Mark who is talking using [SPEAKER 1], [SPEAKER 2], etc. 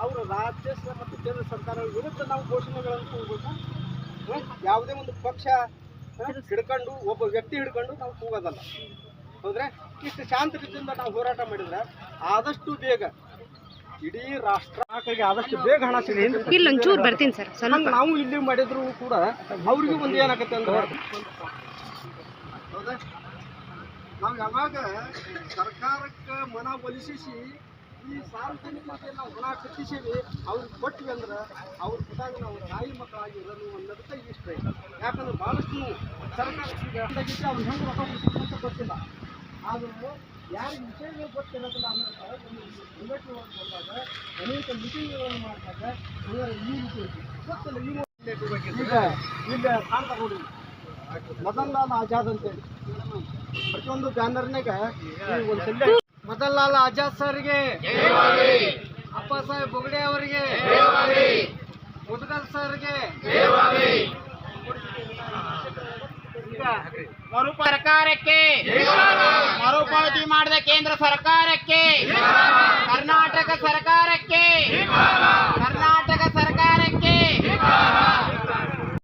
[SPEAKER 1] ಅವರು ರಾಜ್ಯ ಮತ್ತು ಕೇಂದ್ರ ಸರ್ಕಾರ ವಿರುದ್ಧ ನಾವು ಘೋಷಣೆಗಳನ್ನು ಕೂಗಬೇಕು? ಯಾವುದೇ ಒಂದು ಪಕ್ಷ ಹಿಡ್ಕೊಂಡು ಒಬ್ಬ ವ್ಯಕ್ತಿ ಹಿಡ್ಕೊಂಡು ನಾವು ಕೂಗೋದಲ್ಲ. ಹೌದ್ರೆ? ಇಷ್ಟು ಶಾಂತ ರೀತಿಯಿಂದ ನಾವು ಹೋರಾಟ ಮಾಡಿದ್ರೆ ಆದಷ್ಟು ಬೇಗ ಇಡೀ ರಾಷ್ಟ್ರ ಆಕಳಿಗೆ ಆದಷ್ಟು ಬೇಗ ಹಣ ಸಿಗುತ್ತೆ
[SPEAKER 2] ಬರ್ತೀನಿ ಸರ್ ಸ್ವಲ್ಪ.
[SPEAKER 1] ನಾವು ಇಲ್ಲಿ ಮಾಡಿದ್ರು ಕೂಡ ಅವ್ರಿಗೂ ಒಂದು ಏನಾಗುತ್ತೆ ಅಂದ್ರೆ ಹೌದಾ. ನಾವು ಯಾವಾಗ ಸರ್ಕಾರಕ್ಕೆ ಮನ ಒಲಿಸಿಸಿ ಈ ಸಾರ್ವಜನಿಕರಿಗೆ ನಾವು ಹಣ ಕಟ್ಟಿಸೀವಿ ಅವ್ರಿಗೆ ಕೊಟ್ವಿ ಅಂದ್ರೆ ಅವ್ರ ಕೊಟ್ಟಾಗ ನಾವು ತಾಯಿ ಮಕ್ಕಳಾಗಿ ಇರಲು ಅನ್ನೋದಕ್ಕೆ ಇಷ್ಟ ಯಾಕಂದ್ರೆ ಭಾಳಷ್ಟು ಸರ್ಕಾರಕ್ಕೆ ಈಗ ಅವ್ರು ಹೆಂಗೆ ರೊಕ್ಕ ಅಂತ ಗೊತ್ತಿಲ್ಲ. ಆದರೂ ಯಾರಿಗೆ ವಿಷಯಗಳು ಗೊತ್ತಿರೋದಿಲ್ಲ ಅನ್ನೋದು ಬಂದಾಗ ಅನೇಕ ಮೀಟಿಂಗ್ಗಳನ್ನು ಮಾಡಿದಾಗ ಈ ರೀತಿ. ಗೊತ್ತಿಲ್ಲ, ಈ ಈಗ ಇಲ್ಲಿ ಕಾಣ್ತಾ ನೋಡಿ ಮದನ್ ಲಾಲ್ ಆಜಾದ್ ಅಂತೇಳಿ. ಪ್ರತಿಯೊಂದು ಬ್ಯಾನರ್ನಾಗ ಒಂದು ಸಲ್ಯ ಮದನ್ ಲಾಲ್ ಆಜಾದ್ ಸರ್ಗೆ ಅಪ್ಪ ಸಾಹೇಬ್ ಬೊಗಡೆ ಅವರಿಗೆ ಮುದ್ಗಲ್ ಸರ್ಗೆ ಈಗ
[SPEAKER 3] ಮರು ಸರ್ಕಾರಕ್ಕೆ ಮರುಪಾವತಿ ಮಾಡಿದ ಕೇಂದ್ರ ಸರ್ಕಾರಕ್ಕೆ ಕರ್ನಾಟಕ ಸರ್ಕಾರ